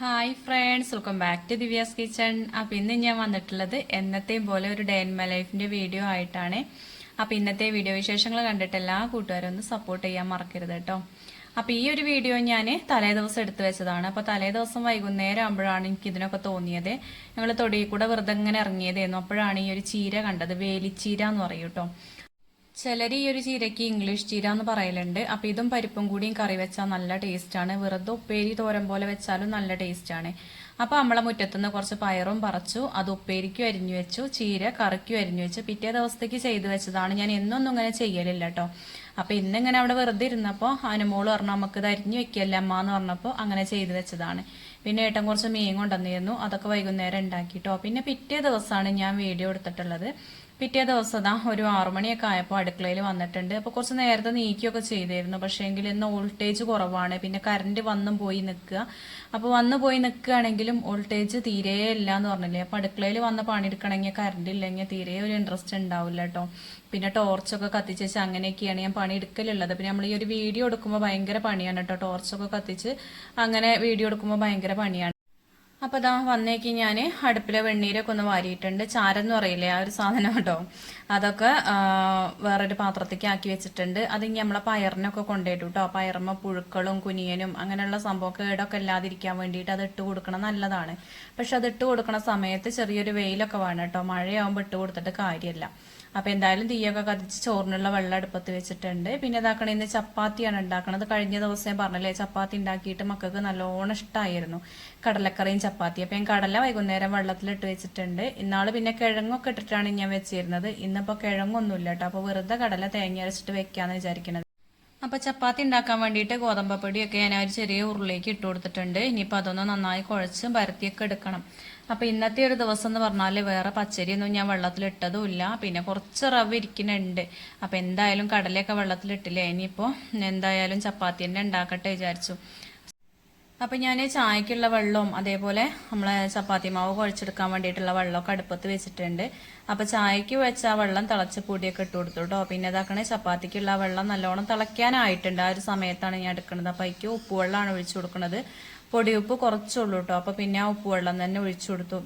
Hi friends welcome back to Divya's kitchen അപ്പം ഇന്ന് ഞാൻ വന്നിട്ടുള്ളത് എന്നത്തെയും പോലെ ഒരു ഡേ ഇൻ മൈ ലൈഫിന്റെ വീഡിയോ ആയിട്ടാണ്. അപ്പം ഇന്നത്തെ വീഡിയോ വിശേഷങ്ങൾ കണ്ടിട്ട് എല്ലാ കൂട്ടുകാരും ഒന്ന് സപ്പോർട്ട് ചെയ്യാൻ മറക്കരുത് കേട്ടോ അപ്പം ഈ ഒരു വീഡിയോ ഞാൻ തലേ ദിവസം എടുത്തു വെച്ചതാണ്. അപ്പോൾ തലേ ദിവസം വൈകുന്നേരം ആകുമ്പോഴാണ് എനിക്ക് ഇതിനൊക്കെ തോന്നിയത്. ഞങ്ങൾ തൊടിയിൽ കൂടെ വെറുതെ ഇങ്ങനെ ഇറങ്ങിയതായിരുന്നു അപ്പോഴാണ് ഈ ഒരു ചീര കണ്ടത്. വേലിച്ചീര എന്ന് പറയും കേട്ടോ ചിലർ ഈ ഒരു ചീരയ്ക്ക് ഇംഗ്ലീഷ് ചീര എന്ന് പറയലുണ്ട്. അപ്പൊ ഇതും പരിപ്പും കൂടിയും കറി വെച്ചാൽ നല്ല ടേസ്റ്റാണ് വെറുതെ ഉപ്പേരി തോരൻ പോലെ വെച്ചാലും നല്ല ടേസ്റ്റാണ് ആണ്. അപ്പൊ നമ്മളെ മുറ്റത്തുനിന്ന് കുറച്ച് പയറും പറിച്ചു. അത് ഉപ്പേരിക്കും അരിഞ്ഞു വെച്ചു. ചീര കറിക്കും അരിഞ്ഞു വെച്ചു. പിറ്റേ ദിവസത്തേക്ക് ചെയ്തു വെച്ചതാണ്. ഞാൻ എന്നൊന്നും ഇങ്ങനെ ചെയ്യലില്ല കേട്ടോ അപ്പൊ ഇന്നിങ്ങനെ അവിടെ വെറുതെ ഇരുന്നപ്പോൾ അനുമോൾ പറഞ്ഞു നമുക്ക് ഇത് അരിഞ്ഞു വെക്കല്ലേ അമ്മ എന്ന് പറഞ്ഞപ്പോൾ അങ്ങനെ ചെയ്തു വെച്ചതാണ്. പിന്നെ ഏട്ടൻ കുറച്ച് മീൻ കൊണ്ടുവന്നിരുന്നു. അതൊക്കെ വൈകുന്നേരം ഉണ്ടാക്കിട്ടോ പിന്നെ പിറ്റേ ദിവസമാണ് ഞാൻ വീഡിയോ എടുത്തിട്ടുള്ളത്. പിറ്റേ ദിവസം ദാ ഒരു ആറുമണിയൊക്കെ ആയപ്പോൾ അടുക്കളയിൽ വന്നിട്ടുണ്ട്. അപ്പോൾ കുറച്ച് നേരത്തെ നീക്കിയൊക്കെ ചെയ്തിരുന്നു. പക്ഷേ എങ്കിൽ ഇന്ന് വോൾട്ടേജ് കുറവാണ്. പിന്നെ കറണ്ട് വന്നും പോയി നിൽക്കുക. അപ്പോൾ വന്നു പോയി നിൽക്കുകയാണെങ്കിലും വോൾട്ടേജ് തീരെ ഇല്ല എന്ന് പറഞ്ഞില്ലേ. അപ്പോൾ അടുക്കളയിൽ വന്ന് പണിയെടുക്കണമെങ്കിൽ കറണ്ട് ഇല്ലെങ്കിൽ തീരെ ഒരു ഇൻട്രസ്റ്റ് ഉണ്ടാവില്ല കേട്ടോ പിന്നെ ടോർച്ചൊക്കെ കത്തിച്ച് അങ്ങനെയൊക്കെയാണ് ഞാൻ പണി എടുക്കലുള്ളത് പിന്നെ നമ്മൾ ഈ ഒരു വീഡിയോ എടുക്കുമ്പോൾ ഭയങ്കര പണിയാണ് കേട്ടോ ടോർച്ചൊക്കെ കത്തിച്ച് അങ്ങനെ വീഡിയോ എടുക്കുമ്പോൾ ഭയങ്കര പണിയാണ്. അപ്പൊ ഇതാ വന്നേക്ക് ഞാൻ അടുപ്പിലെ വെണ്ണീരൊക്കെ ഒന്ന് വാരിയിട്ടുണ്ട്. ചാരം എന്ന് പറയില്ലേ ആ ഒരു സാധനം കേട്ടോ അതൊക്കെ വേറൊരു പാത്രത്തേക്ക് ആക്കി വെച്ചിട്ടുണ്ട്. അത് ഇനി നമ്മളെ പയറിനൊക്കെ കൊണ്ടുപോയിട്ടു കേട്ടോ പയറുമ്മ പുഴുക്കളും കുനിയനും അങ്ങനെയുള്ള സംഭവമൊക്കെ കേടൊക്കെ ഇല്ലാതിരിക്കാൻ വേണ്ടിയിട്ട് അത് ഇട്ട് കൊടുക്കണം നല്ലതാണ്. പക്ഷെ അത് ഇട്ട് കൊടുക്കണ സമയത്ത് ചെറിയൊരു വെയിലൊക്കെ വേണം കേട്ടോ മഴയാവുമ്പോൾ ഇട്ട് കൊടുത്തിട്ട് കാര്യമല്ല. അപ്പൊ എന്തായാലും തീയൊക്കെ കത്തിച്ച് ചോറിനുള്ള വെള്ളം അടുപ്പത്ത് വെച്ചിട്ടുണ്ട്. പിന്നെ ഇതാക്കണ ഇന്ന് ചപ്പാത്തിയാണ് ഉണ്ടാക്കണത്. കഴിഞ്ഞ ദിവസം ഞാൻ പറഞ്ഞല്ലേ ചപ്പാത്തി ഉണ്ടാക്കിയിട്ട് മക്കൾക്ക് നല്ലോണം ഇഷ്ടമായിരുന്നു കടലക്കറിയും ചപ്പാത്തി അപ്പൊ ഞാൻ കടല വൈകുന്നേരം വെള്ളത്തിലിട്ട് വെച്ചിട്ടുണ്ട്. ഇന്നാൾ പിന്നെ കിഴങ്ങൊക്കെ ഇട്ടിട്ടാണ് ഞാൻ വെച്ചിരുന്നത്. ഇന്നിപ്പോ കിഴങ്ങൊന്നുമില്ല കേട്ടോ അപ്പൊ വെറുതെ കടല തേങ്ങ അരച്ചിട്ട് വെക്കാന്ന് വിചാരിക്കണത്. അപ്പൊ ചപ്പാത്തി ഉണ്ടാക്കാൻ വേണ്ടിയിട്ട് ഗോതമ്പപ്പൊടിയൊക്കെ ഞാൻ ഒരു ചെറിയ ഉരുളിലേക്ക് ഇട്ട് കൊടുത്തിട്ടുണ്ട്. ഇനിയിപ്പോൾ അതൊന്ന് നന്നായി കുഴച്ച് പരത്തിയൊക്കെ എടുക്കണം. അപ്പൊ ഇന്നത്തെ ഒരു ദിവസം എന്ന് പറഞ്ഞാൽ വേറെ പച്ചരിയൊന്നും ഞാൻ വെള്ളത്തിലിട്ടതും ഇല്ല. പിന്നെ കുറച്ച് റവ് ഇരിക്കുന്നുണ്ട്. അപ്പൊ എന്തായാലും കടലയൊക്കെ വെള്ളത്തിലിട്ടില്ലേ? ഇനിയിപ്പോ എന്തായാലും ചപ്പാത്തി തന്നെ ഉണ്ടാക്കട്ടെ വിചാരിച്ചു. അപ്പൊ ഞാൻ ചായക്കുള്ള വെള്ളവും അതേപോലെ നമ്മളെ ചപ്പാത്തി മാവ് കുഴച്ചെടുക്കാൻ വേണ്ടിയിട്ടുള്ള വെള്ളമൊക്കെ അടുപ്പത്ത് വെച്ചിട്ടുണ്ട്. അപ്പൊ ചായക്ക് വെച്ച ആ വെള്ളം തിളച്ച് പൊടിയൊക്കെ ഇട്ട് കൊടുത്തു കേട്ടോ പിന്നെ ഇതാക്കണേ ചപ്പാത്തിക്കുള്ള വെള്ളം നല്ലോണം തിളയ്ക്കാനായിട്ടുണ്ട് ആ ഒരു സമയത്താണ് ഞാൻ എടുക്കുന്നത് അപ്പൊ അതിക്ക് ഉപ്പുവെള്ളമാണ് ഒഴിച്ചു കൊടുക്കുന്നത് പൊടിയുപ്പ് കുറച്ചുള്ളൂ കേട്ടോ അപ്പൊ പിന്നെ ആ ഉപ്പുവെള്ളം തന്നെ ഒഴിച്ചു കൊടുത്തു.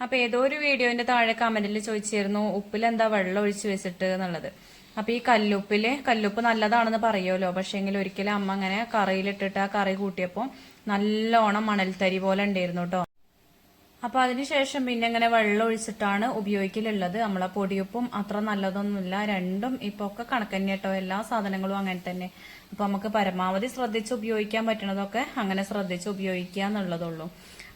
അപ്പൊ ഏതോ ഒരു വീഡിയോന്റെ താഴെ കമന്റിൽ ചോദിച്ചിരുന്നു ഉപ്പിൽ എന്താ വെള്ളം ഒഴിച്ചു വെച്ചിട്ട് എന്നുള്ളത്? അപ്പൊ ഈ കല്ലുപ്പിൽ കല്ലുപ്പ് നല്ലതാണെന്ന് പറയുമല്ലോ. പക്ഷെങ്കിൽ ഒരിക്കലും അമ്മ അങ്ങനെ കറിയിലിട്ടിട്ട് ആ കറി കൂട്ടിയപ്പോ നല്ലോണം മണൽത്തരി പോലെ ഉണ്ടായിരുന്നു കേട്ടോ അപ്പൊ അതിനുശേഷം പിന്നെ ഇങ്ങനെ വെള്ളം ഒഴിച്ചിട്ടാണ് ഉപയോഗിക്കലുള്ളത്. നമ്മളെ പൊടിയുപ്പും അത്ര നല്ലതൊന്നുമില്ല. രണ്ടും ഇപ്പൊ ഒക്കെ കണക്കന്നെ കേട്ടോ എല്ലാ സാധനങ്ങളും അങ്ങനെ തന്നെ. അപ്പൊ നമുക്ക് പരമാവധി ശ്രദ്ധിച്ച് ഉപയോഗിക്കാൻ പറ്റണതൊക്കെ അങ്ങനെ ശ്രദ്ധിച്ച് ഉപയോഗിക്കുക എന്നുള്ളതുള്ളൂ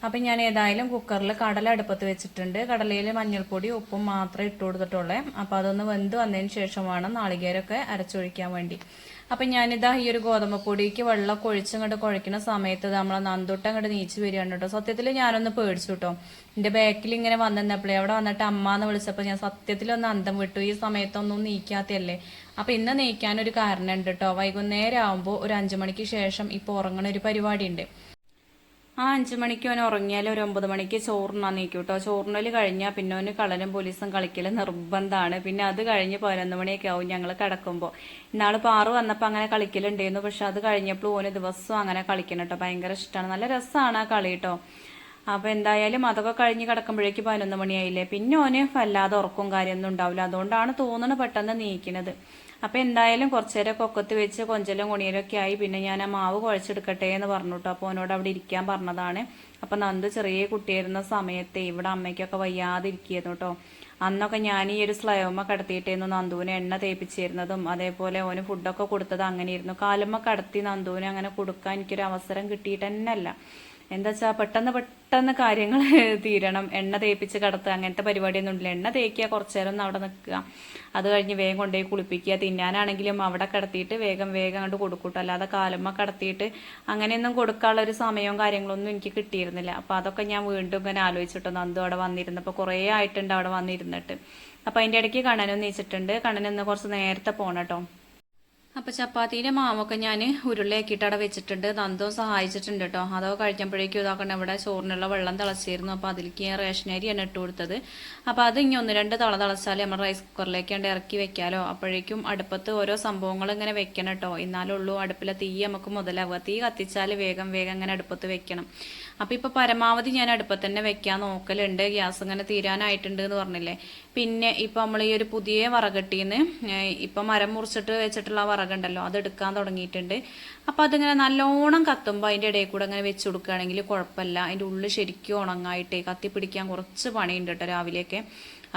അപ്പൊ ഞാൻ ഏതായാലും കുക്കറിൽ കടല അടുപ്പത്ത് വെച്ചിട്ടുണ്ട്. കടലയിൽ മഞ്ഞൾപ്പൊടി ഉപ്പും മാത്രമേ ഇട്ട് കൊടുത്തിട്ടുള്ളേ. അപ്പൊ അതൊന്ന് വെന്ത് വന്നതിന് ശേഷമാണ് നാളികേരൊക്കെ അരച്ചൊഴിക്കാൻ വേണ്ടി. അപ്പൊ ഞാനിതാ ഈ ഒരു ഗോതമ്പ് പൊടിക്ക് വെള്ളം ഒഴിച്ചങ്ങോട്ട് കുഴക്കുന്ന സമയത്ത് നമ്മളെ നന്ദുട്ട അങ്ങോട്ട് നീച്ച് വരികയാണ് കേട്ടോ. സത്യത്തിൽ ഞാനൊന്ന് പേടിച്ചു കേട്ടോ. എന്റെ ബാക്കിൽ ഇങ്ങനെ വന്നിരുന്നപ്പോഴേ അവിടെ വന്നിട്ട് അമ്മ എന്ന് വിളിച്ചപ്പോൾ ഞാൻ സത്യത്തിൽ ഒന്ന് അന്തം വിട്ടു. ഈ സമയത്തൊന്നും നീക്കാത്തല്ലേ അപ്പൊ ഇന്ന് നീക്കാൻ ഒരു കാരണം ഉണ്ട് കേട്ടോ. വൈകുന്നേരം ആകുമ്പോൾ ഒരു അഞ്ചു മണിക്ക് ശേഷം ഇപ്പോൾ ഉറങ്ങണ ഒരു പരിപാടി ഉണ്ട് ആ അഞ്ചു മണിക്ക് അവൻ ഉറങ്ങിയാൽ ഒരു ഒമ്പത് മണിക്ക് ചോറിനാൻ നീക്കും കേട്ടോ. ചോറിനൽ കഴിഞ്ഞാൽ പിന്നെ അവന് കളനും പോലീസും കളിക്കൽ നിർബന്ധമാണ് പിന്നെ അത് കഴിഞ്ഞ് പതിനൊന്ന് മണിയൊക്കെ ആവും ഞങ്ങൾ കിടക്കുമ്പോൾ ഇന്നാൾ പാറു വന്നപ്പോൾ അങ്ങനെ കളിക്കലുണ്ടായിരുന്നു. പക്ഷെ അത് കഴിഞ്ഞപ്പോൾ ഓന് ദിവസവും അങ്ങനെ കളിക്കണം കേട്ടോ. ഭയങ്കര ഇഷ്ടമാണ് നല്ല രസമാണ് ആ കളി കേട്ടോ. അപ്പൊ എന്തായാലും അതൊക്കെ കഴിഞ്ഞ് കിടക്കുമ്പോഴേക്ക് പതിനൊന്ന് മണിയായില്ലേ. പിന്നെ ഓന് വല്ലാതെ ഉറക്കവും കാര്യമൊന്നും ഉണ്ടാവില്ല. അതുകൊണ്ടാണ് തോന്നുന്നത് പെട്ടെന്ന് നീക്കുന്നത് അപ്പൊ എന്തായാലും കുറച്ചേരം കൊക്കത്ത് വെച്ച് കൊഞ്ചലും കുണിയലൊക്കെ ആയി. പിന്നെ ഞാൻ ആ മാവ് കുഴച്ചെടുക്കട്ടെ എന്ന് പറഞ്ഞു കേട്ടോ അപ്പൊ അവനോട് അവിടെ ഇരിക്കാൻ പറഞ്ഞതാണ്. അപ്പൊ നന്ദ് ചെറിയ കുട്ടിയായിരുന്ന സമയത്ത് ഇവിടെ അമ്മയ്ക്കൊക്കെ വയ്യാതിരിക്കുന്നു കേട്ടോ അന്നൊക്കെ ഞാൻ ഈ ഒരു സ്ലൈവമ്മ കടത്തിയിട്ടായിരുന്നു നന്ദുവിന് എണ്ണ തേപ്പിച്ചിരുന്നതും. അതേപോലെ ഓന് ഫുഡൊക്കെ കൊടുത്തത് അങ്ങനെയായിരുന്നു. കാലുമ്മ കടത്തി നന്ദുവിന് അങ്ങനെ കൊടുക്കാൻ എനിക്കൊരു അവസരം കിട്ടിയിട്ട് തന്നെ അല്ല എന്താ വെച്ചാൽ പെട്ടെന്ന് പെട്ടെന്ന് കാര്യങ്ങൾ തീരണം. എണ്ണ തേപ്പിച്ച് കടത്തുക അങ്ങനത്തെ പരിപാടിയൊന്നും ഇല്ല. എണ്ണ തേക്കുക കുറച്ചു നേരം ഒന്ന് അവിടെ നിൽക്കുക. അത് കഴിഞ്ഞ് വേഗം കൊണ്ടുപോയി കുളിപ്പിക്കുക. തിന്നാനാണെങ്കിലും അവിടെ കിടത്തിയിട്ട് വേഗം വേഗം അങ്ങോട്ട് കൊടുക്കൂട്ടോ. അല്ലാതെ കാലമ്മ കടത്തിയിട്ട് അങ്ങനെയൊന്നും കൊടുക്കാനുള്ള ഒരു സമയവും കാര്യങ്ങളൊന്നും എനിക്ക് കിട്ടിയിരുന്നില്ല. അപ്പൊ അതൊക്കെ ഞാൻ വീണ്ടും ഇങ്ങനെ ആലോചിച്ചിട്ടോ. നന്ദു അവിടെ വന്നിരുന്നപ്പോൾ കുറേ ആയിട്ടുണ്ട് അവിടെ വന്നിരുന്നിട്ട്. അപ്പൊ അതിന്റെ ഇടയ്ക്ക് കണ്ണനും നീച്ചിട്ടുണ്ട്. കണ്ണൻ കുറച്ച് നേരത്തെ പോണട്ടോ. അപ്പൊ ചപ്പാത്തിന്റെ മാവൊക്കെ ഞാൻ ഉരുളയാക്കിയിട്ട് അവിടെ വെച്ചിട്ടുണ്ട്. നന്ദോ സഹായിച്ചിട്ടുണ്ട് കേട്ടോ അതോ കഴിക്കുമ്പോഴേക്കും ഇതാക്കണ്ട. ഇവിടെ ചോറിനുള്ള വെള്ളം തിളച്ചിരുന്നു. അപ്പൊ അതിലേക്ക് ഞാൻ റേഷൻ അരിയാണ് ഇട്ട് കൊടുത്തത്. അപ്പൊ അത് ഇനി ഒന്ന് രണ്ട് തള തിളച്ചാൽ നമ്മൾ റൈസ് കുക്കറിലേക്ക് കണ്ട് ഇറക്കി വെക്കാലോ. അപ്പോഴേക്കും അടുപ്പത്ത് ഓരോ സംഭവങ്ങൾ ഇങ്ങനെ വെക്കണം കേട്ടോ എന്നാലുള്ളൂ അടുപ്പിലെ തീ നമുക്ക് മുതലാവുക. തീ കത്തിച്ചാൽ വേഗം വേഗം ഇങ്ങനെ അടുപ്പത്ത് വെക്കണം. അപ്പൊ ഇപ്പൊ പരമാവധി ഞാൻ അടുപ്പത്ത് തന്നെ വെക്കാൻ നോക്കലുണ്ട്. ഗ്യാസ് ഇങ്ങനെ തീരാനായിട്ടുണ്ട് എന്ന് പറഞ്ഞില്ലേ. പിന്നെ ഇപ്പൊ നമ്മൾ ഈ ഒരു പുതിയ വറകട്ടിന്ന് ഇപ്പൊ മരം മുറിച്ചിട്ട് വെച്ചിട്ടുള്ള വറകുണ്ടല്ലോ അത് എടുക്കാൻ തുടങ്ങിയിട്ടുണ്ട്. അപ്പോൾ അതിങ്ങനെ നല്ലോണം കത്തുമ്പോൾ അതിന്റെ ഇടയിൽ കൂടെ അങ്ങനെ വെച്ച് കൊടുക്കുകയാണെങ്കിൽ കുഴപ്പമില്ല. അതിന്റെ ഉള്ളിൽ ശരിക്കും ഉണങ്ങായിട്ടേ കത്തി പിടിക്കാൻ കുറച്ച് പണിയുണ്ട് കേട്ടോ രാവിലെയൊക്കെ.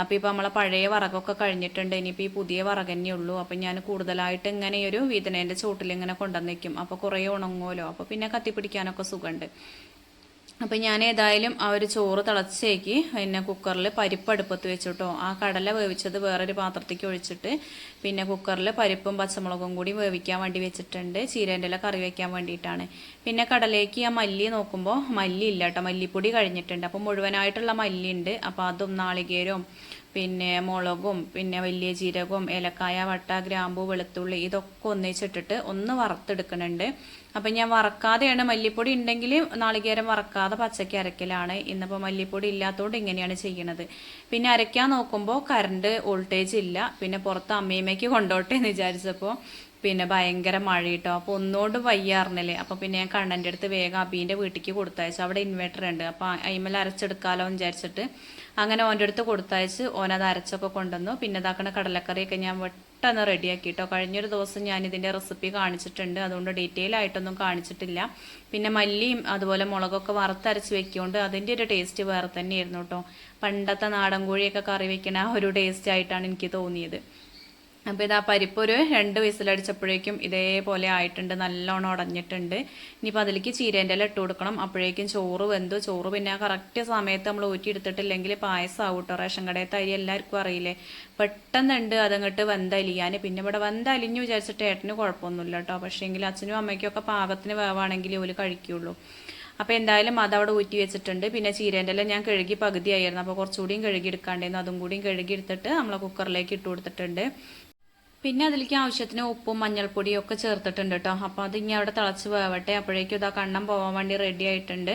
അപ്പോൾ ഇപ്പോൾ നമ്മളെ പഴയ വറകൊക്കെ കഴിഞ്ഞിട്ടുണ്ട്. ഇനിയിപ്പോൾ ഈ പുതിയ വിറക് തന്നെ ഉള്ളൂ. അപ്പം ഞാൻ കൂടുതലായിട്ട് ഇങ്ങനെ ഒരു വീതനേന്റെ ചോട്ടിൽ ഇങ്ങനെ കൊണ്ടുവന്നേക്കും അപ്പോൾ കുറേ ഉണങ്ങുമല്ലോ. അപ്പോൾ പിന്നെ കത്തി പിടിക്കാനൊക്കെ സുഖമുണ്ട്. അപ്പം ഞാൻ ഏതായാലും ആ ഒരു ചോറ് തിളച്ചേക്ക് പിന്നെ കുക്കറിൽ പരിപ്പ് അടുപ്പത്ത് വെച്ചിട്ടോ. ആ കടല വേവിച്ചത് വേറൊരു പാത്രത്തേക്ക് ഒഴിച്ചിട്ട് പിന്നെ കുക്കറിൽ പരിപ്പും പച്ചമുളകും കൂടി വേവിക്കാൻ വേണ്ടി വെച്ചിട്ടുണ്ട്. ചീരേന്റെ ഇല കറി വയ്ക്കാൻ വേണ്ടിയിട്ടാണ്. പിന്നെ കടലേക്ക് ആ മല്ലി നോക്കുമ്പോൾ മല്ലി ഇല്ല കേട്ടോ മല്ലിപ്പൊടി കഴിഞ്ഞിട്ടുണ്ട്. അപ്പം മുഴുവനായിട്ടുള്ള മല്ലി ഉണ്ട്. അപ്പോൾ അതും നാളികേരവും പിന്നെ മുളകും പിന്നെ വലിയ ജീരകവും ഏലക്കായ വട്ട ഗ്രാമ്പു വെളുത്തുള്ളി ഇതൊക്കെ ഒന്നിച്ചിട്ടിട്ട് ഒന്ന് വറുത്തെടുക്കുന്നുണ്ട്. അപ്പം ഞാൻ വറക്കാതെയാണ് മല്ലിപ്പൊടി ഉണ്ടെങ്കിൽ നാളികേരം വറക്കാതെ പച്ചയ്ക്ക് അരക്കലാണ്. ഇന്നിപ്പോൾ മല്ലിപ്പൊടി ഇല്ലാത്തതുകൊണ്ട് ഇങ്ങനെയാണ് ചെയ്യണത്. പിന്നെ അരയ്ക്കാൻ നോക്കുമ്പോൾ കറണ്ട് വോൾട്ടേജ് ഇല്ല. പിന്നെ പുറത്ത് അമ്മയമ്മയ്ക്ക് കൊണ്ടോട്ടെ എന്ന് വിചാരിച്ചപ്പോൾ പിന്നെ ഭയങ്കര മഴ കേട്ടോ അപ്പോൾ ഒന്നുകൊണ്ട് വയ്യാറിനല്ലേ അപ്പോൾ പിന്നെ ഞാൻ കണ്ണന്റെ അടുത്ത് വേഗം അബീന്റെ വീട്ടിലേക്ക് കൊടുത്തയച്ചു. അവിടെ ഇൻവെർട്ടർ ഉണ്ട്. അപ്പോൾ അയിമൽ അരച്ചെടുക്കാമല്ലോ എന്ന് വിചാരിച്ചിട്ട് അങ്ങനെ ഓന്റെ അടുത്ത് കൊടുത്തയച്ച് ഓനത് അരച്ചൊക്കെ കൊണ്ടുവന്നു. പിന്നെ ഇതാക്കണ കടലക്കറിയൊക്കെ ഞാൻ പെട്ടെന്ന് റെഡിയാക്കി കേട്ടോ കഴിഞ്ഞൊരു ദിവസം ഞാൻ ഇതിന്റെ റെസിപ്പി കാണിച്ചിട്ടുണ്ട്. അതുകൊണ്ട് ഡീറ്റെയിൽ ആയിട്ടൊന്നും കാണിച്ചിട്ടില്ല. പിന്നെ മല്ലിയും അതുപോലെ മുളകൊക്കെ വറുത്തരച്ച് വെക്കുകൊണ്ട് അതിന്റെ ഒരു ടേസ്റ്റ് വേറെ തന്നെയായിരുന്നു കേട്ടോ. പണ്ടത്തെ നാടൻ കോഴിയൊക്കെ കറി വെക്കണ ആ ഒരു ടേസ്റ്റ് ആയിട്ടാണ് എനിക്ക് തോന്നിയത്. അപ്പോൾ ഇതാ പരിപ്പ് ഒരു രണ്ട് വിസിലടിച്ചപ്പോഴേക്കും ഇതേപോലെ ആയിട്ടുണ്ട് നല്ലോണം ഉടഞ്ഞിട്ടുണ്ട്. ഇനിയിപ്പോൾ അതിലേക്ക് ചീരേന്റെ ഇല ഇട്ട് കൊടുക്കണം. അപ്പോഴേക്കും ചോറ് വെന്തു. ചോറ് പിന്നെ കറക്റ്റ് സമയത്ത് നമ്മൾ ഊറ്റി എടുത്തിട്ടില്ലെങ്കിൽ പായസം കേട്ടോ റേഷൻ കടയത്തെ അരി എല്ലാവർക്കും അറിയില്ലേ. പെട്ടെന്നുണ്ട് അതങ്ങോട്ട് വെന്തലിയാൻ. പിന്നെ ഇവിടെ വെന്തലിഞ്ഞു വിചാരിച്ചിട്ട് ഏട്ടന് കുഴപ്പമൊന്നുമില്ല കേട്ടോ പക്ഷേങ്കിൽ അച്ഛനും അമ്മയ്ക്കും ഒക്കെ പാകത്തിന് വേവാണെങ്കിൽ ഓൽ കഴിക്കുള്ളൂ. അപ്പോൾ എന്തായാലും അത് അവിടെ ഊറ്റി വെച്ചിട്ടുണ്ട്. പിന്നെ ചീരേന്റെ എല്ലാം ഞാൻ കഴുകി പകുതിയായിരുന്നു. അപ്പോൾ കുറച്ചുകൂടിയും കഴുകി എടുക്കാണ്ടായിരുന്നു അതും കൂടിയും കഴുകി എടുത്തിട്ട് നമ്മളെ കുക്കറിലേക്ക് ഇട്ട് കൊടുത്തിട്ടുണ്ട്. പിന്നെ അതിലേക്ക് ആവശ്യത്തിന് ഉപ്പും മഞ്ഞൾപ്പൊടിയും ഒക്കെ ചേർത്തിട്ടുണ്ട് കേട്ടോ. അപ്പോൾ അത് ഇനി അവിടെ തിളച്ച് വേവട്ടെ. അപ്പോഴേക്കും ഇതാ കണ്ണം പോകാൻ വേണ്ടി റെഡി ആയിട്ടുണ്ട്.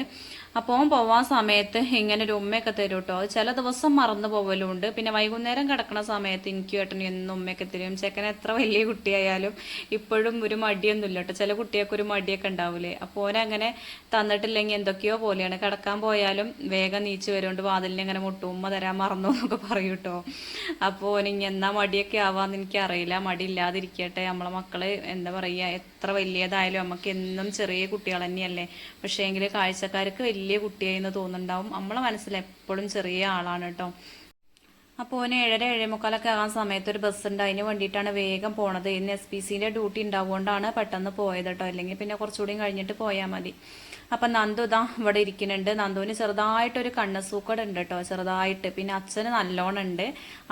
അപ്പോൾ പോവാൻ സമയത്ത് ഇങ്ങനെ ഒരു ഉമ്മയൊക്കെ തരും കേട്ടോ ചില ദിവസം മറന്നു പോകലുണ്ട് പിന്നെ വൈകുന്നേരം കിടക്കുന്ന സമയത്ത് എനിക്ക് ഏട്ടനും എന്നും ഉമ്മയൊക്കെ തരും. ചെക്കൻ എത്ര വലിയ കുട്ടിയായാലും ഇപ്പോഴും ഒരു മടിയൊന്നുമില്ല കേട്ടോ ചില കുട്ടിയൊക്കെ ഒരു മടിയൊക്കെ ഉണ്ടാവില്ലേ അപ്പോൾ ഓനങ്ങനെ തന്നിട്ടില്ലെങ്കിൽ എന്തൊക്കെയോ പോലെയാണ്. കിടക്കാൻ പോയാലും വേഗം നീച്ച് വരുകൊണ്ട് വാതിലിനെ ഇങ്ങനെ മുട്ടും. ഉമ്മ തരാൻ മറന്നു എന്നൊക്കെ പറയും കേട്ടോ. അപ്പോൾ ഓനിങ്ങ എന്നാ മടിയൊക്കെ ആവാന്ന് എനിക്കറിയില്ല. മടി ഇല്ലാതിരിക്കട്ടെ. നമ്മളെ മക്കൾ എന്താ പറയുക എത്ര വലിയതായാലും നമുക്ക് എന്നും ചെറിയ കുട്ടികൾ തന്നെയല്ലേ. പക്ഷേ എങ്കിൽ കാഴ്ചക്കാർക്ക് വലിയ കുട്ടിയായി എന്ന് തോന്നുന്നുണ്ടാവും. നമ്മളെ മനസ്സിൽ എപ്പോഴും ചെറിയ ആളാണ് കേട്ടോ അപ്പോൾ ഓന് ഏഴര ഏഴേമുക്കാലൊക്കെ ആകാൻ സമയത്ത് ഒരു ബസ് ഉണ്ട്. അതിന് വേണ്ടിയിട്ടാണ് വേഗം പോണത്. ഇന്ന് എസ് പി സിന്റെ ഡ്യൂട്ടി ഉണ്ടാവുകൊണ്ടാണ് പെട്ടെന്ന് പോയത് കേട്ടോ അല്ലെങ്കിൽ പിന്നെ കുറച്ചുകൂടി കഴിഞ്ഞിട്ട് പോയാൽ മതി. അപ്പം നന്ദു ഇതാ ഇവിടെ ഇരിക്കുന്നുണ്ട്. നന്ദുവിന് ചെറുതായിട്ടൊരു കണ്ണസൂക്കട ഉണ്ട് കേട്ടോ ചെറുതായിട്ട്. പിന്നെ അച്ഛന് നല്ലോണം ഉണ്ട്.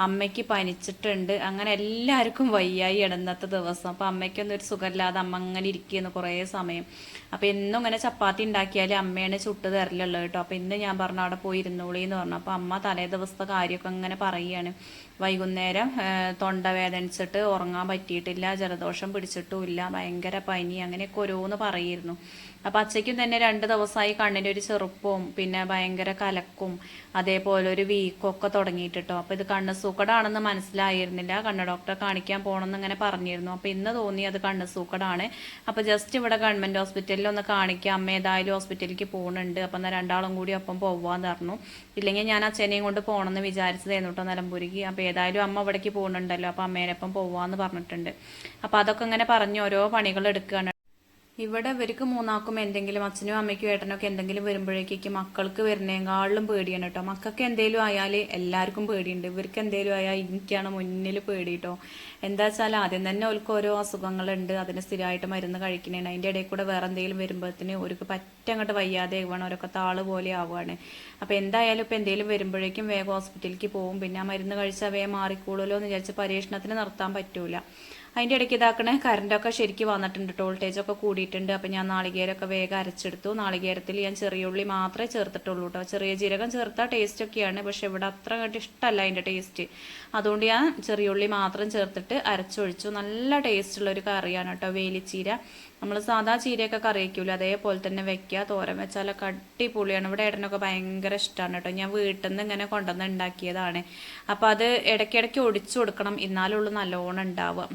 അമ്മയ്ക്ക് പനിച്ചിട്ടുണ്ട്. അങ്ങനെ എല്ലാവർക്കും വയ്യായി ഇടന്നത്തെ ദിവസം. അപ്പം അമ്മയ്ക്കൊന്നും ഒരു സുഖമില്ലാതെ അമ്മ അങ്ങനെ ഇരിക്കുന്നു കുറേ സമയം. അപ്പൊ എന്നും ഇങ്ങനെ ചപ്പാത്തി ഉണ്ടാക്കിയാൽ അമ്മയാണ് ചുട്ട് തരലുള്ളത് കേട്ടോ. അപ്പൊ ഇന്ന് ഞാൻ പറഞ്ഞു അവിടെ പോയി ഇരുന്നോളി എന്ന് പറഞ്ഞു. അപ്പൊ അമ്മ തലേ ദിവസത്തെ കാര്യമൊക്കെ അങ്ങനെ പറയുകയാണ്. വൈകുന്നേരം തൊണ്ട വേദനിച്ചിട്ട് ഉറങ്ങാൻ പറ്റിയിട്ടില്ല ജലദോഷം പിടിച്ചിട്ടുമില്ല ഭയങ്കര പനി അങ്ങനെയൊക്കെ ഓരോന്ന് പറയായിരുന്നു അപ്പം അച്ഛയ്ക്കും തന്നെ രണ്ട് ദിവസമായി കണ്ണിന്റെ ഒരു ചെറുപ്പവും പിന്നെ ഭയങ്കര കലക്കും അതേപോലെ ഒരു വീക്കൊക്കെ തുടങ്ങിയിട്ടോ അപ്പോൾ ഇത് കണ്ണ് സൂക്കടാണെന്ന് മനസ്സിലായിരുന്നില്ല. കണ്ണ് ഡോക്ടറെ കാണിക്കാൻ പോകണമെന്ന് ഇങ്ങനെ പറഞ്ഞിരുന്നു. അപ്പോൾ ഇന്ന് തോന്നി അത് കണ്ണ് സൂക്കടാണ്. അപ്പോൾ ജസ്റ്റ് ഇവിടെ ഗവൺമെന്റ് ഹോസ്പിറ്റലിൽ ഒന്ന് കാണിക്കാം. അമ്മ ഏതായാലും ഹോസ്പിറ്റലിലേക്ക് പോകുന്നുണ്ട് അപ്പം എന്നാൽ രണ്ടാളും കൂടി ഒപ്പം പോവാന്ന് പറഞ്ഞു. ഇല്ലെങ്കിൽ ഞാൻ അച്ഛനെയും കൊണ്ട് പോകണമെന്ന് വിചാരിച്ചതായിരുന്നു കേട്ടോ നിലമ്പൂരിക്ക്. അപ്പോൾ ഏതായാലും അമ്മ ഇവിടേക്ക് പോകുന്നുണ്ടല്ലോ അപ്പോൾ അമ്മേനൊപ്പം പോവാന്ന് പറഞ്ഞിട്ടുണ്ട്. അപ്പോൾ അതൊക്കെ ഇങ്ങനെ പറഞ്ഞ് ഓരോ പണികൾ എടുക്കുകയാണ് ഇവിടെ ഇവർക്ക് മൂന്നാക്കും എന്തെങ്കിലും അച്ഛനും അമ്മയ്ക്കും ഏട്ടനൊക്കെ എന്തെങ്കിലും വരുമ്പോഴേക്കും മക്കൾക്ക് വരുന്നേക്കാളും പേടിയാണ് കേട്ടോ. മക്കൾക്ക് എന്തെങ്കിലും ആയാൽ എല്ലാവർക്കും പേടിയുണ്ട്. ഇവർക്ക് എന്തെങ്കിലും ആയാൽ എനിക്കാണ് മുന്നിൽ പേടി കേട്ടോ. എന്താ വെച്ചാൽ ആദ്യം തന്നെ അവർക്ക് ഓരോ അസുഖങ്ങളുണ്ട്. അതിന് സ്ഥിരമായിട്ട് മരുന്ന് കഴിക്കണേണ് അതിന്റെ ഇടയിൽ കൂടെ വേറെ എന്തെങ്കിലും വരുമ്പോഴത്തേന് അവർക്ക് പറ്റങ്ങോട്ട് വയ്യാതെ ആവുകയാണ് അവരൊക്കെ താൾ പോലെ ആവുകയാണ് അപ്പോൾ എന്തായാലും ഇപ്പോൾ എന്തെങ്കിലും വരുമ്പോഴേക്കും വേഗം ഹോസ്പിറ്റലിലേക്ക് പോകും. പിന്നെ ആ മരുന്ന് കഴിച്ചാൽ വേഗം മാറിക്കോളുമല്ലോ എന്ന് വിചാരിച്ച് പരീക്ഷണത്തിന് നിർത്താൻ പറ്റൂല. അതിന്റെ ഇടയ്ക്ക് ഇതാക്കണേ കറണ്ടൊക്കെ ശരിക്കും വന്നിട്ടുണ്ട് വോൾട്ടേജൊക്കെ കൂടിയിട്ടുണ്ട്. അപ്പം ഞാൻ നാളികേരമൊക്കെ വേഗം അരച്ചെടുത്തു. നാളികേരത്തിൽ ഞാൻ ചെറിയ ഉള്ളി മാത്രമേ ചേർത്തിട്ടുള്ളൂ കേട്ടോ ചെറിയ ജീരകം ചേർത്താൽ ടേസ്റ്റ് ഒക്കെയാണ്. പക്ഷെ ഇവിടെ അത്ര കണ്ട് ഇഷ്ടമല്ല അതിന്റെ ടേസ്റ്റ് അതുകൊണ്ട് ഞാൻ ചെറിയ ഉള്ളി മാത്രം ചേർത്തിട്ട് അരച്ചൊഴിച്ചു. നല്ല ടേസ്റ്റുള്ള ഒരു കറിയാണ് കേട്ടോ വേലിച്ചീര. നമ്മൾ സാധാ ചീരയൊക്കെ കറി വയ്ക്കൂല അതേപോലെ തന്നെ വെക്കുക തോരൻ വെച്ചാലൊക്കെ അടിപൊളിയാണ്. ഇവിടെ ഇടനൊക്കെ ഭയങ്കര ഇഷ്ടമാണ് കേട്ടോ ഞാൻ വീട്ടിൽ നിന്ന് ഇങ്ങനെ കൊണ്ടുവന്ന് ഉണ്ടാക്കിയതാണ്. അപ്പോൾ അത് ഇടയ്ക്കിടയ്ക്ക് ഒടിച്ചു കൊടുക്കണം. എന്നാലുള്ളൂ നല്ലോണം ഉണ്ടാവുക.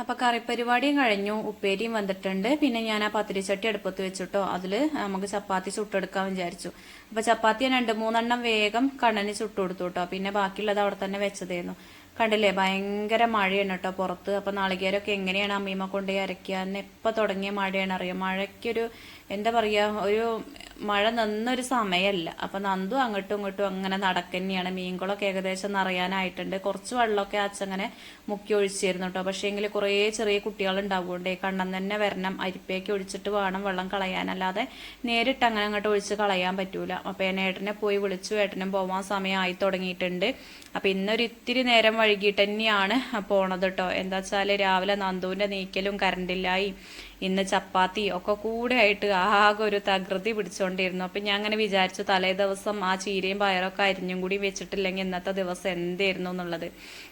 അപ്പൊ കറിപ്പരിപാടിയും കഴിഞ്ഞു ഉപ്പേരിയും വന്നിട്ടുണ്ട്. പിന്നെ ഞാൻ ആ പത്തിരിച്ചട്ടി അടുപ്പത്ത് വെച്ചിട്ടോ. അതിൽ നമുക്ക് ചപ്പാത്തി ചുട്ടെടുക്കാൻ വിചാരിച്ചു. അപ്പൊ ചപ്പാത്തി രണ്ട് മൂന്നെണ്ണം വേഗം കണ്ണന് ചുട്ടു കൊടുത്തു കേട്ടോ പിന്നെ ബാക്കിയുള്ളത് അവിടെ തന്നെ വെച്ചതായിരുന്നു. കണ്ടില്ലേ? ഭയങ്കര മഴയാണ് കേട്ടോ പുറത്ത്. അപ്പൊ നാളികേരൊക്കെ എങ്ങനെയാണ് അമ്മീമ്മ കൊണ്ടുപോയി അരയ്ക്കുക എന്ന് എപ്പോൾ തുടങ്ങിയ മഴയാണ് അറിയാം? മഴയ്ക്കൊരു എന്താ പറയുക ഒരു മഴ നിന്നൊരു സമയമല്ല അപ്പം നന്ദു അങ്ങോട്ടും ഇങ്ങോട്ടും അങ്ങനെ നടക്കന്നെയാണ്. മീൻകുളമൊക്കെ ഏകദേശം നിറയാനായിട്ടുണ്ട്. കുറച്ച് വെള്ളമൊക്കെ അച്ഛങ്ങനെ മുക്കി ഒഴിച്ചിരുന്നു കേട്ടോ പക്ഷേ എങ്കിൽ കുറേ ചെറിയ കുട്ടികൾ ഉണ്ടാവുകൊണ്ടേ കണ്ണം തന്നെ വരണം. അരിപ്പയൊക്കെ ഒഴിച്ചിട്ട് വേണം വെള്ളം കളയാൻ. അല്ലാതെ നേരിട്ട് അങ്ങനെ അങ്ങോട്ട് ഒഴിച്ച് കളയാൻ പറ്റൂല. അപ്പം ഏട്ടനെ പോയി വിളിച്ചു. ഏട്ടനും പോവാൻ സമയമായി തുടങ്ങിയിട്ടുണ്ട്. അപ്പം ഇന്നൊരു ഇത്തിരി നേരം വൈകിട്ട് തന്നെയാണ് പോണത് കേട്ടോ എന്താ വെച്ചാൽ രാവിലെ നന്ദുവിന്റെ നീക്കലും കറണ്ടില്ലായി ഇന്ന് ചപ്പാത്തി ഒക്കെ കൂടെ ആയിട്ട് ആകെ ഒരു തകൃതി പിടിച്ചോണ്ടിരുന്നു. അപ്പം ഞാൻ അങ്ങനെ വിചാരിച്ചു തലേ ദിവസം ആ ചീരയും പയറൊക്കെ അരിഞ്ഞും കൂടി വെച്ചിട്ടില്ലെങ്കിൽ ഇന്നത്തെ ദിവസം എന്തായിരുന്നു എന്നുള്ളത്.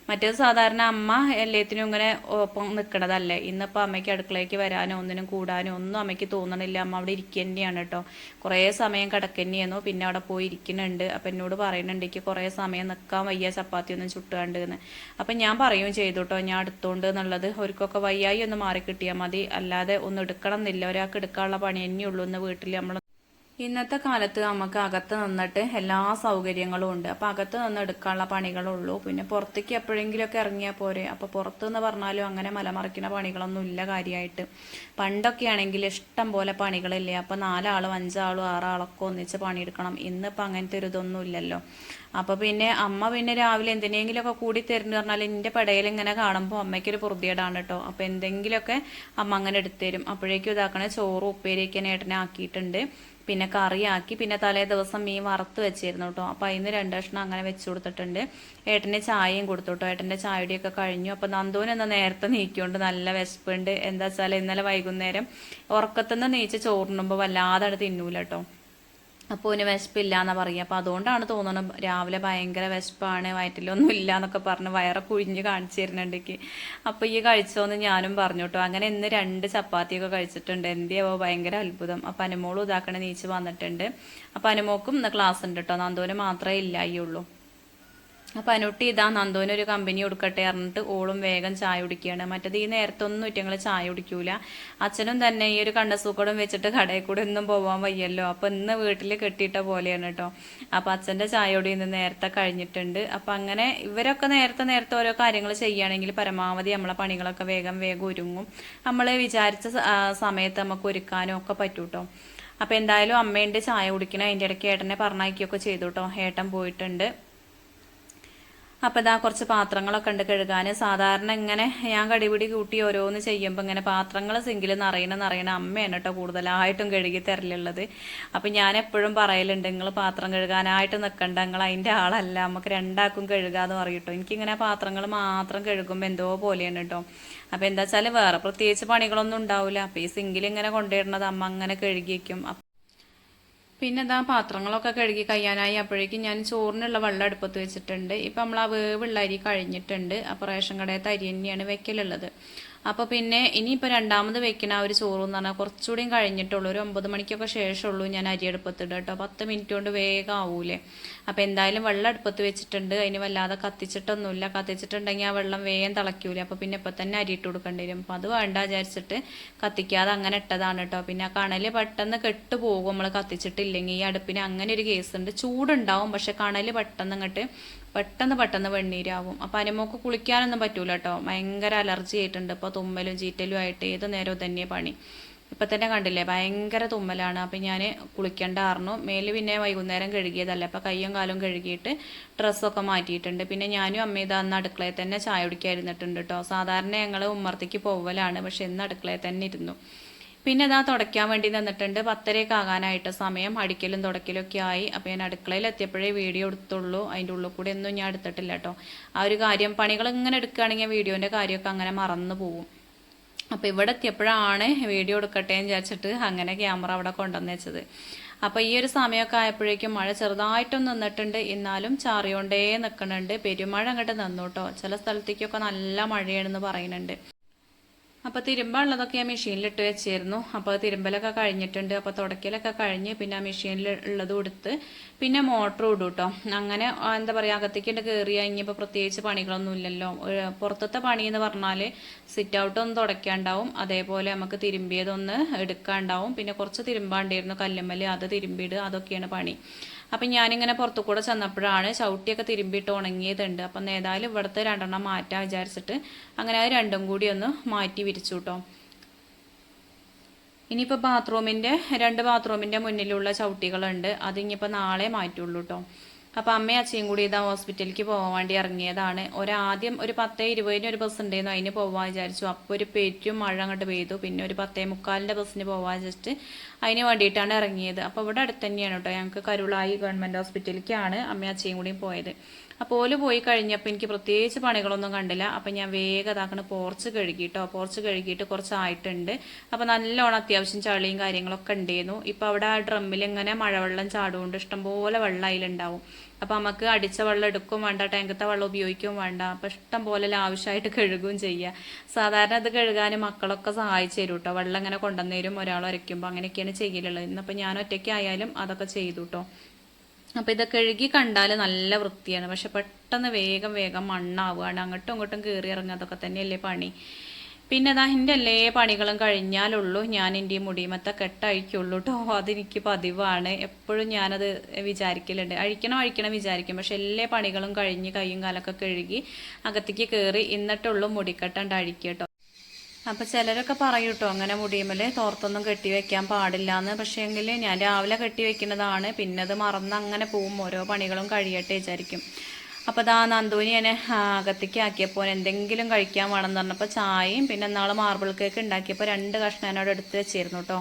മറ്റേത് സാധാരണ അമ്മ എല്ലാത്തിനും ഇങ്ങനെ ഒപ്പം നിൽക്കണതല്ലേ ഇന്നിപ്പോൾ അമ്മയ്ക്ക് അടുക്കളയ്ക്ക് വരാനോ ഒന്നിനും കൂടാനോ ഒന്നും അമ്മയ്ക്ക് തോന്നണില്ല. അമ്മ അവിടെ ഇരിക്കന്നെയാണ് കേട്ടോ. കുറേ സമയം കിടക്കന്നെയായിരുന്നു. പിന്നെ അവിടെ പോയി ഇരിക്കുന്നുണ്ട്. അപ്പം എന്നോട് പറയുന്നുണ്ട് എനിക്ക് കുറേ സമയം നിൽക്കാൻ വയ്യ ചപ്പാത്തി ഒന്നും ചുട്ടുകണ്ട് എന്ന് അപ്പം ഞാൻ പറയുകയും ചെയ്തു കേട്ടോ ഞാൻ എടുത്തോണ്ട് എന്നുള്ളത് അവർക്കൊക്കെ വയ്യായി ഒന്ന് മാറി കിട്ടിയാൽ മതി. അല്ലാതെ ഒന്നും എടുക്കണം എന്നില്ല ഒരാൾക്ക് എടുക്കാനുള്ള പണി തന്നെയുള്ളൂ. ഇന്ന് വീട്ടിൽ നമ്മൾ ഇന്നത്തെ കാലത്ത് നമുക്ക് അകത്ത് നിന്നിട്ട് എല്ലാ സൗകര്യങ്ങളും ഉണ്ട്. അപ്പം അകത്ത് നിന്ന് എടുക്കാനുള്ള പണികളുള്ളൂ. പിന്നെ പുറത്തേക്ക് എപ്പോഴെങ്കിലുമൊക്കെ ഇറങ്ങിയാൽ പോരെ. അപ്പോൾ പുറത്ത് എന്ന് പറഞ്ഞാലും അങ്ങനെ മലമറിക്കുന്ന പണികളൊന്നും ഇല്ല കാര്യമായിട്ട്. പണ്ടൊക്കെ ആണെങ്കിൽ ഇഷ്ടം പോലെ പണികളില്ലേ. അപ്പം നാലാളും അഞ്ചാളും ആറാളൊക്കെ ഒന്നിച്ച് പണിയെടുക്കണം. ഇന്നിപ്പോൾ അങ്ങനത്തെ ഒരു ഇതൊന്നും ഇല്ലല്ലോ. അപ്പോൾ പിന്നെ അമ്മ പിന്നെ രാവിലെ എന്തിനെങ്കിലുമൊക്കെ കൂടി തരുന്നു പറഞ്ഞാൽ എന്റെ പടയിൽ ഇങ്ങനെ കാണുമ്പോൾ അമ്മയ്ക്കൊരു പൊറുതിയേടാണ് കേട്ടോ. അപ്പോൾ എന്തെങ്കിലുമൊക്കെ അമ്മ അങ്ങനെ എടുത്തു തരും. അപ്പോഴേക്കും ഇതാക്കണേ ചോറ് ഉപ്പേരിയൊക്കെ ഏട്ടനെ ആക്കിയിട്ടുണ്ട്. പിന്നെ കറിയാക്കി പിന്നെ തലേ ദിവസം മീൻ വറുത്ത് വെച്ചിരുന്നു കേട്ടോ അപ്പൊ അതിന് രണ്ട് കഷ്ണം അങ്ങനെ വെച്ച് കൊടുത്തിട്ടുണ്ട്. ഏട്ടന്റെ ചായയും കൊടുത്തു കേട്ടോ ഏട്ടന്റെ ചായയുടെയൊക്കെ കഴിഞ്ഞു. അപ്പൊ നന്ദുവിന് എന്നാ നേരത്തെ നീക്കിയോണ്ട് നല്ല വിശപ്പുണ്ട്. എന്താ വെച്ചാൽ ഇന്നലെ വൈകുന്നേരം ഉറക്കത്തുനിന്ന് നീച്ച് ചോറിനുമ്പോ വല്ലാതെ തിന്നൂല കേട്ടോ അപ്പോൾ ഇനി വിശപ്പില്ല എന്നാ പറയുക. അപ്പോൾ അതുകൊണ്ടാണ് തോന്നുന്നത് രാവിലെ ഭയങ്കര വിശപ്പാണ് വയറ്റിലൊന്നും ഇല്ല എന്നൊക്കെ പറഞ്ഞ് വയറ കുഴിഞ്ഞ് കാണിച്ചു തരുന്നുണ്ടെങ്കിൽ അപ്പോൾ ഈ കഴിച്ചോന്ന് ഞാനും പറഞ്ഞു കേട്ടോ അങ്ങനെ ഇന്ന് രണ്ട് ചപ്പാത്തിയൊക്കെ കഴിച്ചിട്ടുണ്ട്. എന്തിയാവോ ഭയങ്കര അത്ഭുതം. അപ്പോൾ അനുമോളും ഇതാക്കണ നീച്ച് വന്നിട്ടുണ്ട്. അപ്പോൾ അനുമോക്കും ഇന്ന് ക്ലാസ് ഉണ്ട് കേട്ടോ നന്ദോന് മാത്രമേ ഇല്ലായുള്ളൂ. അപ്പം അനുട്ടി ഇതാ ഒരു കമ്പനി കൊടുക്കട്ടെ പറഞ്ഞിട്ട് ഓളും വേഗം ചായ കുടിക്കുകയാണ്. മറ്റത് ഈ നേരത്തൊന്നും ഇറ്റങ്ങൾ ചായ കുടിക്കൂല. അച്ഛനും തന്നെ ഈ ഒരു കണ്ടസൂക്കടും വെച്ചിട്ട് കടയിൽ കൂടെ ഒന്നും പോവാൻ വയ്യല്ലോ. അപ്പം ഇന്ന് വീട്ടിൽ കെട്ടിയിട്ട പോലെയാണ് കേട്ടോ അപ്പം അച്ഛന്റെ ചായയോടെ ഇന്ന് നേരത്തെ കഴിഞ്ഞിട്ടുണ്ട്. അപ്പം അങ്ങനെ ഇവരൊക്കെ നേരത്തെ നേരത്തെ ഓരോ കാര്യങ്ങൾ ചെയ്യുകയാണെങ്കിൽ പരമാവധി നമ്മളെ പണികളൊക്കെ വേഗം വേഗം ഒരുങ്ങും. നമ്മൾ വിചാരിച്ച സമയത്ത് നമുക്ക് ഒരുക്കാനും ഒക്കെ പറ്റൂട്ടോ അപ്പം എന്തായാലും അമ്മേന്റെ ചായ കുടിക്കണം അതിന്റെ ഇടയ്ക്ക് ഏട്ടനെ പറഞ്ഞയക്കുകയൊക്കെ ചെയ്തു കേട്ടോ ഏട്ടൻ പോയിട്ടുണ്ട്. അപ്പോൾ ഇതാ കുറച്ച് പാത്രങ്ങളൊക്കെ ഉണ്ട് കഴുകാൻ സാധാരണ ഇങ്ങനെ ഞാൻ കടിപിടി കൂട്ടി ഓരോന്ന് ചെയ്യുമ്പോൾ ഇങ്ങനെ പാത്രങ്ങൾ സിങ്കിൽ നിറയണം നിറയണ അമ്മയാണ് കേട്ടോ കൂടുതലായിട്ടും കഴുകി തരലുള്ളത്. അപ്പം ഞാൻ എപ്പോഴും പറയലുണ്ട് നിങ്ങൾ പാത്രം കഴുകാനായിട്ട് നിൽക്കണ്ട നിങ്ങൾ അതിന്റെ ആളല്ല നമുക്ക് രണ്ടാക്കും കഴുകാന്ന് പറയട്ടോ എനിക്കിങ്ങനെ പാത്രങ്ങൾ മാത്രം കഴുകുമ്പോൾ എന്തോ പോലെയാണ് കേട്ടോ അപ്പോൾ എന്താ വെച്ചാൽ വേറെ പ്രത്യേകിച്ച് പണികളൊന്നും ഉണ്ടാവില്ല അപ്പോൾ ഈ സിങ്കിൽ ഇങ്ങനെ കൊണ്ടുവരുന്നത് അമ്മ അങ്ങനെ കഴുകി വയ്ക്കും പിന്നെ എന്താ പാത്രങ്ങളൊക്കെ കഴുകി കഴിയാനായി അപ്പോഴേക്കും ഞാൻ ചോറിനുള്ള വെള്ളം അടുപ്പത്ത് വെച്ചിട്ടുണ്ട്. ഇപ്പം നമ്മൾ ആ വേവുള്ള അരി കഴിഞ്ഞിട്ടുണ്ട്. അപ്പോൾ റേഷൻ കടയിൽ അരി തന്നെയാണ് വെക്കലുള്ളത്. അപ്പോൾ പിന്നെ ഇനിയിപ്പോൾ രണ്ടാമത് വെക്കണ ഒരു ചോറ് എന്ന് പറഞ്ഞാൽ കുറച്ചുകൂടിയും കഴിഞ്ഞിട്ടുള്ളൂ. ഒരു ഒമ്പത് മണിക്കൊക്കെ ശേഷമുള്ളൂ ഞാൻ അരി അടുപ്പത്തിടുക കേട്ടോ. പത്ത് മിനിറ്റ് കൊണ്ട് വേഗം ആവൂലേ. അപ്പോൾ എന്തായാലും വെള്ളം അടുപ്പത്ത് വെച്ചിട്ടുണ്ട്. അതിന് വല്ലാതെ കത്തിച്ചിട്ടൊന്നുമില്ല. കത്തിച്ചിട്ടുണ്ടെങ്കിൽ ആ വെള്ളം വേഗം തിളയ്ക്കൂല. അപ്പോൾ പിന്നെ ഇപ്പം തന്നെ അരി ഇട്ട് കൊടുക്കേണ്ടി വരും. അപ്പോൾ അത് വേണ്ട വിചാരിച്ചിട്ട് കത്തിക്കാതെ അങ്ങനെ ഇട്ടതാണ് കേട്ടോ. പിന്നെ ആ കണൽ പെട്ടെന്ന് കെട്ട് പോകും. നമ്മൾ കത്തിച്ചിട്ടില്ലെങ്കിൽ ഈ അടുപ്പിന് അങ്ങനെ ഒരു കേസ് ഉണ്ട്. ചൂടുണ്ടാവും പക്ഷെ കണൽ പെട്ടെന്ന് ഇങ്ങോട്ട് പെട്ടെന്ന് പെട്ടെന്ന് വെണ്ണീരാവും. അപ്പം അനുമോക്ക് കുളിക്കാനൊന്നും പറ്റൂല കേട്ടോ ഭയങ്കര അലർജി ആയിട്ടുണ്ട്. ഇപ്പോൾ തുമ്മലും ചീറ്റലും ആയിട്ട് ഏത് നേരവും തന്നെ പണി. ഇപ്പം തന്നെ കണ്ടില്ലേ ഭയങ്കര തുമ്മലാണ്. അപ്പം ഞാൻ കുളിക്കേണ്ട അറിഞ്ഞു മേൽ പിന്നെ വൈകുന്നേരം കഴുകിയതല്ല. അപ്പം കയ്യും കാലും കഴുകിയിട്ട് ഡ്രസ്സൊക്കെ മാറ്റിയിട്ടുണ്ട്. പിന്നെ ഞാനും അമ്മ അന്ന് അടുക്കളയിൽ തന്നെ ചായ കുടിക്കാതിരുന്നിട്ടുണ്ട് കേട്ടോ സാധാരണ ഞങ്ങൾ ഉമ്മർത്തേക്ക് പോവലാണ്. പക്ഷെ ഇന്ന് അടുക്കളയിൽ തന്നെ ഇരുന്നു. പിന്നെ ഇതാ തുടയ്ക്കാൻ വേണ്ടി നിന്നിട്ടുണ്ട്. പത്തരയൊക്കെ ആകാനായിട്ട് സമയം. അടിക്കലും തുടക്കലൊക്കെ ആയി. അപ്പോൾ ഞാൻ അടുക്കളയിൽ എത്തിയപ്പോഴേ വീഡിയോ എടുത്തുള്ളൂ. അതിന്റെ ഉള്ളിൽ കൂടെ ഒന്നും ഞാൻ എടുത്തിട്ടില്ല കേട്ടോ. ആ ഒരു കാര്യം പണികൾ ഇങ്ങനെ എടുക്കുകയാണെങ്കിൽ വീഡിയോന്റെ കാര്യമൊക്കെ അങ്ങനെ മറന്നു പോകും. അപ്പോൾ ഇവിടെ എത്തിയപ്പോഴാണ് വീഡിയോ എടുക്കട്ടെ എന്ന് വിചാരിച്ചിട്ട് അങ്ങനെ ക്യാമറ അവിടെ കൊണ്ടുവന്ന് വെച്ചത്. അപ്പോൾ ഈ ഒരു സമയമൊക്കെ ആയപ്പോഴേക്കും മഴ ചെറുതായിട്ടും നിന്നിട്ടുണ്ട്. എന്നാലും ചാറിയോണ്ടേ നിൽക്കുന്നുണ്ട്. പെരുമഴ അങ്ങോട്ട് നിന്നു കേട്ടോ. ചില സ്ഥലത്തേക്കൊക്കെ നല്ല മഴയാണെന്ന് പറയുന്നുണ്ട്. അപ്പോൾ തിരുമ്പാനുള്ളതൊക്കെ ഞാൻ മെഷീനിലിട്ട് വെച്ചിരുന്നു. അപ്പോൾ തിരുമ്പലൊക്കെ കഴിഞ്ഞിട്ടുണ്ട്. അപ്പോൾ തുടക്കലൊക്കെ കഴിഞ്ഞ് പിന്നെ ആ മെഷീനിൽ ഉള്ളത് കൊടുത്ത് പിന്നെ മോട്ടർ ഇടും കേട്ടോ അങ്ങനെ എന്താ പറയുക അകത്തേക്ക് കയറി കഴിഞ്ഞപ്പോൾ പ്രത്യേകിച്ച് പണികളൊന്നും ഇല്ലല്ലോ. പുറത്തത്തെ പണി എന്ന് പറഞ്ഞാൽ സിറ്റ് ഔട്ട് ഒന്ന് തുടയ്ക്കാണ്ടാവും. അതേപോലെ നമുക്ക് തിരുമ്പിയതൊന്ന് എടുക്കാണ്ടാവും. പിന്നെ കുറച്ച് തിരുമ്പാണ്ടായിരുന്നു കല്ലുമ്മൽ. അത് തിരുമ്പിയിടുക അതൊക്കെയാണ് പണി. അപ്പം ഞാനിങ്ങനെ പുറത്തു കൂടെ ചെന്നപ്പോഴാണ് ചവിട്ടിയൊക്കെ തിരുമ്പിയിട്ട് ഉണങ്ങിയതുണ്ട്. അപ്പം ഏതായാലും ഇവിടുത്തെ രണ്ടെണ്ണം മാറ്റാൻ വിചാരിച്ചിട്ട് അങ്ങനെ അത് രണ്ടും കൂടി ഒന്ന് മാറ്റി വിരിച്ചു കേട്ടോ ഇനിയിപ്പോൾ ബാത്റൂമിന്റെ രണ്ട് ബാത്റൂമിന്റെ മുന്നിലുള്ള ചവിട്ടികളുണ്ട്. അത് ഇനിയിപ്പോൾ നാളെ മാറ്റുള്ളൂ കേട്ടോ അപ്പോൾ അമ്മയും അച്ഛയും കൂടി ഇതാ ഹോസ്പിറ്റലിലേക്ക് പോകാൻ വേണ്ടി ഇറങ്ങിയതാണ്. ഒരാദ്യം ഒരു പത്തേ ഇരുപതിന് ഒരു ബസ് ഉണ്ടായിരുന്നു. അതിന് പോകാൻ വിചാരിച്ചു. അപ്പോൾ ഒരു പേറ്റും മഴ അങ്ങോട്ട് പെയ്തു. പിന്നെ ഒരു പത്തേ മുക്കാലിന്റെ ബസ്സിന് പോകാൻ വിചാരിച്ചിട്ട് അതിന് വേണ്ടിയിട്ടാണ് ഇറങ്ങിയത്. അപ്പോൾ ഇവിടെ അടുത്ത് തന്നെയാണ് കേട്ടോ. ഞങ്ങൾക്ക് കരുളായി ഗവൺമെന്റ് ഹോസ്പിറ്റലിലേക്കാണ് അമ്മയും അച്ഛയും കൂടിയും പോയത്. അപ്പോൾ ഓൽ പോയി കഴിഞ്ഞപ്പോൾ എനിക്ക് പ്രത്യേകിച്ച് പണികളൊന്നും കണ്ടില്ല. അപ്പം ഞാൻ വേഗം ഇതാക്കണ പോർച്ച് കഴുകിട്ടോ പോർച്ച് കഴുകിയിട്ട് കുറച്ചായിട്ടുണ്ട്. അപ്പോൾ നല്ലോണം അത്യാവശ്യം ചളിയും കാര്യങ്ങളൊക്കെ ഉണ്ടായിരുന്നു. ഇപ്പോൾ അവിടെ ആ ഡ്രമ്മിൽ ഇങ്ങനെ മഴവെള്ളം ചാടുകൊണ്ട് ഇഷ്ടംപോലെ വെള്ളം അതിലുണ്ടാവും. അപ്പോൾ നമുക്ക് അടിച്ച വെള്ളം എടുക്കും വേണ്ട ടാങ്കത്തെ വെള്ളം ഉപയോഗിക്കും വേണ്ട. അപ്പോൾ ഇഷ്ടം പോലെ ആവശ്യമായിട്ട് കഴുകുകയും ചെയ്യുക സാധാരണ അത് കഴുകാൻ മക്കളൊക്കെ സഹായിച്ചു തരും കേട്ടോ വെള്ളം ഇങ്ങനെ കൊണ്ടുവന്നേരും ഒരാൾ അരയ്ക്കുമ്പോൾ അങ്ങനെയൊക്കെയാണ് ചെയ്യലുള്ളത്. ഇന്നിപ്പോൾ ഞാൻ ഒറ്റയ്ക്കായാലും അതൊക്കെ ചെയ്തു കേട്ടോ അപ്പോൾ ഇത് കഴുകി കണ്ടാൽ നല്ല വൃത്തിയാണ്. പക്ഷെ പെട്ടെന്ന് വേഗം വേഗം മണ്ണാവുകയാണ്. അങ്ങോട്ടും ഇങ്ങോട്ടും കയറി ഇറങ്ങുക അതൊക്കെ തന്നെയല്ലേ പണി. പിന്നെ അതാ എന്റെ എല്ലാ പണികളും കഴിഞ്ഞാലുള്ളൂ ഞാൻ എന്റെ മുടിമത്തെ കെട്ടഴിക്കുള്ളൂ കേട്ടോ അതെനിക്ക് പതിവാണ്. എപ്പോഴും ഞാനത് വിചാരിക്കലുണ്ട്. അഴിക്കണം അഴിക്കണം വിചാരിക്കും. പക്ഷെ എല്ലാ പണികളും കഴിഞ്ഞ് കൈയും കാലൊക്കെ കഴുകി അകത്തേക്ക് കയറി എന്നിട്ടുള്ളൂ മുടിക്കെട്ടണ്ട് അഴിക്കുക കേട്ടോ അപ്പോൾ ചിലരൊക്കെ പറയും കേട്ടോ അങ്ങനെ മുടിയുമ്മൽ തോർത്തൊന്നും കെട്ടി വെക്കാൻ പാടില്ല എന്ന് പക്ഷേങ്കിൽ ഞാൻ രാവിലെ കെട്ടി വെക്കുന്നതാണ്. പിന്നെ അത് മറന്ന് അങ്ങനെ പോവും. ഓരോ പണികളും കഴിയട്ടെ വിചാരിക്കും. അപ്പോൾ ദാ നന്ദൂനി എന്നെ അകത്തേക്ക് ആക്കിയപ്പോൾ എന്തെങ്കിലും കഴിക്കാൻ വേണമെന്ന് പറഞ്ഞപ്പോൾ ചായയും പിന്നെ നാളെ മാർബിൾ കേക്ക് ഉണ്ടാക്കിയപ്പോൾ രണ്ട് കഷ്ണം എന്നോട് എടുത്ത് വെച്ചിരുന്നു കേട്ടോ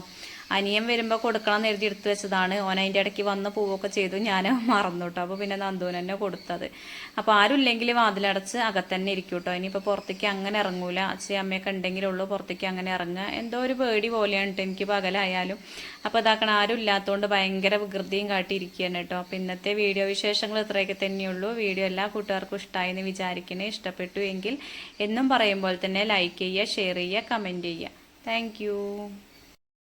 അനിയൻ വരുമ്പോൾ കൊടുക്കണം എന്ന് എഴുതി എടുത്തു വെച്ചതാണ്. ഓൻ അതിന്റെ ഇടയ്ക്ക് വന്ന് പോവുകയൊക്കെ ചെയ്തു. ഞാൻ മറന്നു കേട്ടോ അപ്പോൾ പിന്നെ നന്ദൂന് തന്നെ കൊടുത്തത്. അപ്പോൾ ആരുമില്ലെങ്കിൽ വാതിലടച്ച് അകത്തന്നെ ഇരിക്കും കേട്ടോ ഇനിയിപ്പോൾ പുറത്തേക്ക് അങ്ങനെ ഇറങ്ങൂല. അച്ഛൻ അമ്മയൊക്കെ ഉണ്ടെങ്കിലുള്ളൂ പുറത്തേക്ക് അങ്ങനെ ഇറങ്ങുക. എന്തോ ഒരു പേടി പോലെയാണ് കേട്ടോ എനിക്ക് പകലായാലും. അപ്പോൾ ഇതാക്കണം ആരും ഇല്ലാത്തതുകൊണ്ട് ഭയങ്കര വികൃതിയും കാട്ടിയിരിക്കുകയാണ് കേട്ടോ അപ്പോൾ ഇന്നത്തെ വീഡിയോ വിശേഷങ്ങൾ ഇത്രയൊക്കെ തന്നെയുള്ളൂ. വീഡിയോ എല്ലാ കൂട്ടുകാർക്കും ഇഷ്ടമായി എന്ന് വിചാരിക്കണേ. ഇഷ്ടപ്പെട്ടു എങ്കിൽ എന്നും പറയുമ്പോൾ തന്നെ ലൈക്ക് ചെയ്യുക ഷെയർ ചെയ്യുക കമന്റ് ചെയ്യുക. താങ്ക്